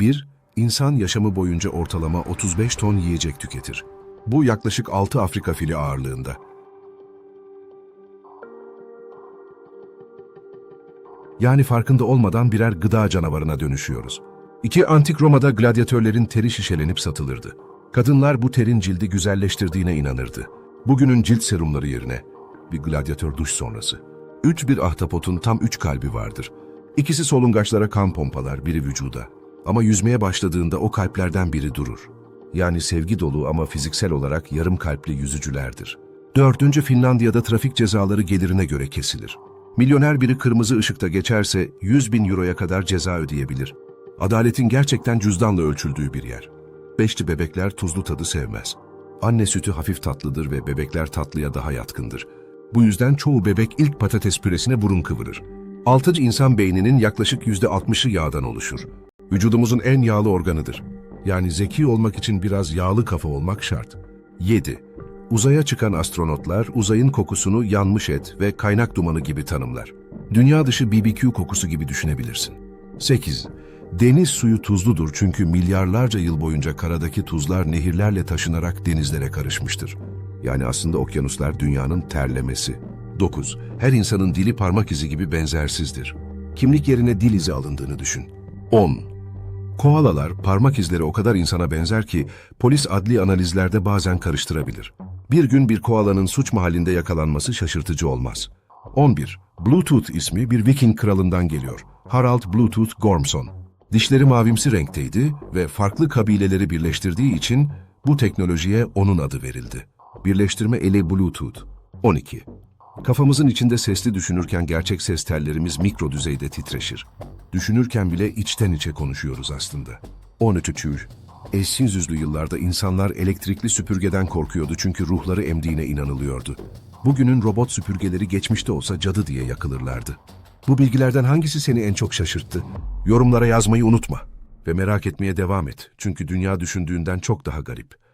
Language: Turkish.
1. İnsan yaşamı boyunca ortalama 35 ton yiyecek tüketir. Bu yaklaşık 6 Afrika fili ağırlığında. Yani farkında olmadan birer gıda canavarına dönüşüyoruz. 2. Antik Roma'da gladyatörlerin teri şişelenip satılırdı. Kadınlar bu terin cildi güzelleştirdiğine inanırdı. Bugünün cilt serumları yerine bir gladyatör duş sonrası. 3. Bir ahtapotun tam 3 kalbi vardır. İkisi solungaçlara kan pompalar, biri vücuda. Ama yüzmeye başladığında o kalplerden biri durur. Yani sevgi dolu ama fiziksel olarak yarım kalpli yüzücülerdir. Dördüncü Finlandiya'da trafik cezaları gelirine göre kesilir. Milyoner biri kırmızı ışıkta geçerse 100 bin euroya kadar ceza ödeyebilir. Adaletin gerçekten cüzdanla ölçüldüğü bir yer. Beşli bebekler tuzlu tadı sevmez. Anne sütü hafif tatlıdır ve bebekler tatlıya daha yatkındır. Bu yüzden çoğu bebek ilk patates püresine burun kıvırır. Altıcı insan beyninin yaklaşık %60'ı yağdan oluşur. Vücudumuzun en yağlı organıdır. Yani zeki olmak için biraz yağlı kafa olmak şart. 7. Uzaya çıkan astronotlar uzayın kokusunu yanmış et ve kaynak dumanı gibi tanımlar. Dünya dışı BBQ kokusu gibi düşünebilirsin. 8. Deniz suyu tuzludur çünkü milyarlarca yıl boyunca karadaki tuzlar nehirlerle taşınarak denizlere karışmıştır. Yani aslında okyanuslar dünyanın terlemesi. 9. Her insanın dili parmak izi gibi benzersizdir. Kimlik yerine dil izi alındığını düşün. 10. Koalalar parmak izleri o kadar insana benzer ki polis adli analizlerde bazen karıştırabilir. Bir gün bir koalanın suç mahallinde yakalanması şaşırtıcı olmaz. 11. Bluetooth ismi bir Viking kralından geliyor. Harald Bluetooth Gormson. Dişleri mavimsi renkteydi ve farklı kabileleri birleştirdiği için bu teknolojiye onun adı verildi. Birleştirme eli Bluetooth. 12. Kafamızın içinde sesli düşünürken gerçek ses tellerimiz mikro düzeyde titreşir. Düşünürken bile içten içe konuşuyoruz aslında. 13. Eşsiz yüzlü yıllarda insanlar elektrikli süpürgeden korkuyordu çünkü ruhları emdiğine inanılıyordu. Bugünün robot süpürgeleri geçmişte olsa cadı diye yakılırlardı. Bu bilgilerden hangisi seni en çok şaşırttı? Yorumlara yazmayı unutma ve merak etmeye devam et. Çünkü dünya düşündüğünden çok daha garip.